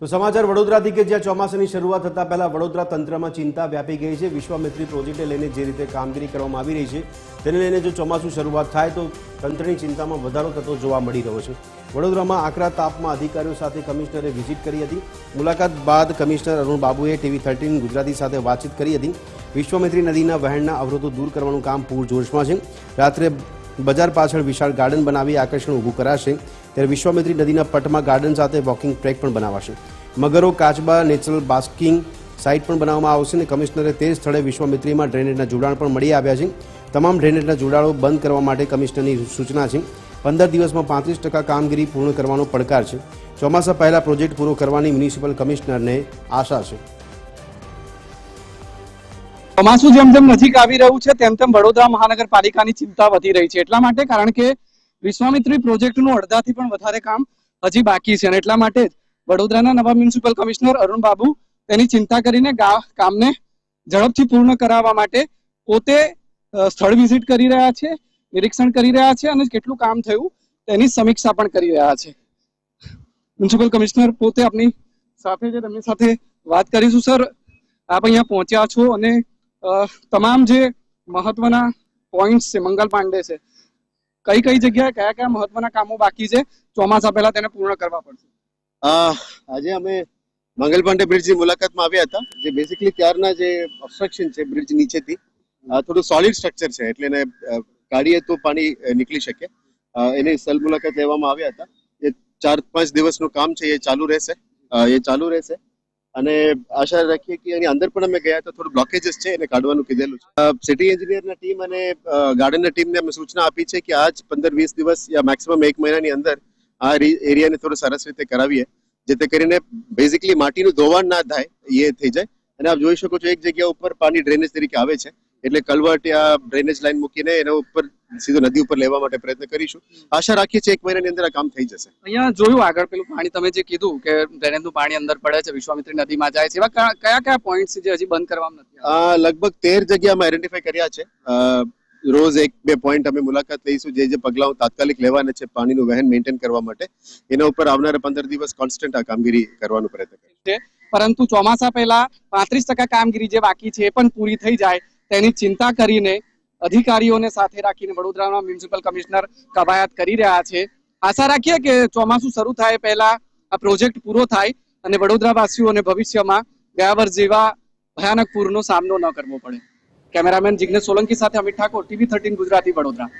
તો સમાચાર વડોદરાથી કે જ્યાં ચોમાસાની શરૂઆત થતા પહેલા વડોદરા તંત્રમાં ચિંતા વ્યાપી ગઈ છે. વિશ્વામિત્રી પ્રોજેક્ટને લઈને જે રીતે કામગીરી કરવામાં આવી રહી છે, તેને લઈને જો ચોમાસું શરૂઆત થાય તો તંત્રની ચિંતામાં વધારો થતો જોવા મળી રહ્યો છે. વડોદરામાં આકરા તાપમાં અધિકારીઓ સાથે કમિશનરે વિઝિટ કરી હતી. મુલાકાત બાદ કમિશનર અરુણ બાબુએ ટીવી થર્ટીન ગુજરાતી સાથે વાતચીત કરી હતી. વિશ્વામિત્રી નદીના વહેણના અવરોધો દૂર કરવાનું કામ પૂરજોશમાં છે. રાત્રે બજાર પાછળ વિશાળ ગાર્ડન બનાવી આકર્ષણ ઊભું કરાશે. ત્યારે વિશ્વામિત્રી નદીના પટમાં ગાર્ડન સાથે વોકિંગ ટ્રેક પણ બનાવાશે. મગરો, કાચબા, નેચરલ બાસ્કિંગ સાઇટ પણ બનાવવામાં આવશે અને કમિશનરે તે સ્થળે વિશ્વામિત્રીમાં ડ્રેનેજના જોડાણ પણ મળી આવ્યા છે. તમામ ડ્રેનેજના જોડાણો બંધ કરવા માટે કમિશનરની સૂચના છે. પંદર દિવસમાં પાંત્રીસ ટકા કામગીરી પૂર્ણ કરવાનો પડકાર છે. ચોમાસા પહેલા પ્રોજેક્ટ પૂરો કરવાની મ્યુનિસિપલ કમિશનરને આશા છે. ચોમાસું જેમ જેમ નજીક આવી રહ્યું છે, તેમ તેમ વડોદરા મહાનગરપાલિકાની ચિંતા વધી રહી છે. એટલા માટે કારણ કે વિશ્વામિત્રી પ્રોજેક્ટનું અડધાથી પણ વધારે કામ હજી બાકી છે અને એટલા માટે જ વડોદરાના નવા મ્યુનિસિપલ કમિશનર અરુણ બાબુ તેની ચિંતા કરીને કામને ઝડપથી પૂર્ણ કરાવવા માટે પોતે સ્થળ વિઝિટ કરી રહ્યા છે, નિરીક્ષણ કરી રહ્યા છે અને કેટલું કામ થયું તેની સમીક્ષા પણ કરી રહ્યા છે. મ્યુનિસિપલ કમિશનર પોતે આપની સાથે જે તેમની સાથે વાત કરીશું, સર. આપ અહીંયા પહોંચ્યા છો અને તમામ જે મહત્વના પોઈન્ટ્સ છે, મંગલ પાંડે છે કઈ કઈ જગ્યાએ કયા કયા મહત્વના કામો બાકી છે? ચોમાસા પહેલા તેને પૂર્ણ કરવા પડશે. આજે અમે મંગલ પાંડે બ્રિજની મુલાકાતમાં આવ્યા હતા. જે બેઝિકલી ત્યારના જે ઓબ્સ્ટ્રક્શન છે બ્રિજ નીચેથી થોડું સોલિડ સ્ટ્રક્ચર છે એટલે એને કાઢીએ તો પાણી નીકળી શકે. એની સલ મુલાકાત લેવામાં આવ્યા હતા. એ ચાર પાંચ દિવસનું કામ છે, એ ચાલુ રહેશે. એ ચાલુ રહેશે. અને આશા રાખીએ કે એની અંદર પણ અમે ગયા તો થોડું બ્લોકેજીસ છે એને કાઢવાનું કીધેલું છે. સિટી એન્જિનિયરના ટીમ અને ગાર્ડનના ટીમને અમે સૂચના આપી છે કે આજ પંદર વીસ દિવસ યા મેક્સિમમ એક મહિનાની અંદર આ એરિયાને થોડું સરસ રીતે કરાવીએ, જેથી કરીને બેઝિકલી માટીનું ધોવાણ ના થાય, એ થઈ જાય. અને આપ જોઈ શકો છો એક જગ્યા ઉપર પાણી ડ્રેનેજ તરીકે આવે છે. એટલે કલવર્ટ યા ડ્રેનેજ લાઈન મૂકીને એના ઉપર સીધું નદી ઉપર લેવા માટે પ્રયત્ન કરીશું. આશા રાખીએ છીએ એક મહિનાની અંદર આ કામ થઈ જશે. અહીંયા જોયું આગળ પેલું પાણી તમે જે કીધું કે ડ્રેનેજનું પાણી અંદર પડે છે વિશ્વામિત્રી નદીમાં જાય છે એવા કયા કયા પોઈન્ટ છે જે હજી બંધ કરવામાં નથી લગભગ તેર જગ્યા અમે આઈડેન્ટિફાઈ કર્યા છે. રોજ એક બે પોઈન્ટ અમે મુલાકાત લઈશું જે જે પગલાઓ તાત્કાલિક લેવાના છે પાણીનું વહેન મેન્ટેન કરવા માટે. એના ઉપર આવનારા પંદર દિવસ કોન્સ્ટન્ટ આ કામગીરી કરવાનો પ્રયત્ન છે પરંતુ ચોમાસા પહેલા પાંત્રીસ ટકા કામગીરી જે બાકી છે એ પણ પૂરી થઈ જાય તેની ચિંતા કરીને અધિકારીઓને સાથે રાખીને વડોદરાના મ્યુનિસિપલ કમિશનર કવાયત કરી રહ્યા છે. આશા રાખીએ કે ચોમાસું શરૂ થાય પહેલા આ પ્રોજેક્ટ પૂરો થાય અને વડોદરાવાસીઓને ભવિષ્યમાં ગયા વર્ષ જેવા ભયાનક પૂરનો સામનો ન કરવો પડે. કેમેરામેન જિગ્નેશ સોલંકી સાથે અમિત ઠાકોર, ટીવી થર્ટીન ગુજરાતી વડોદરા.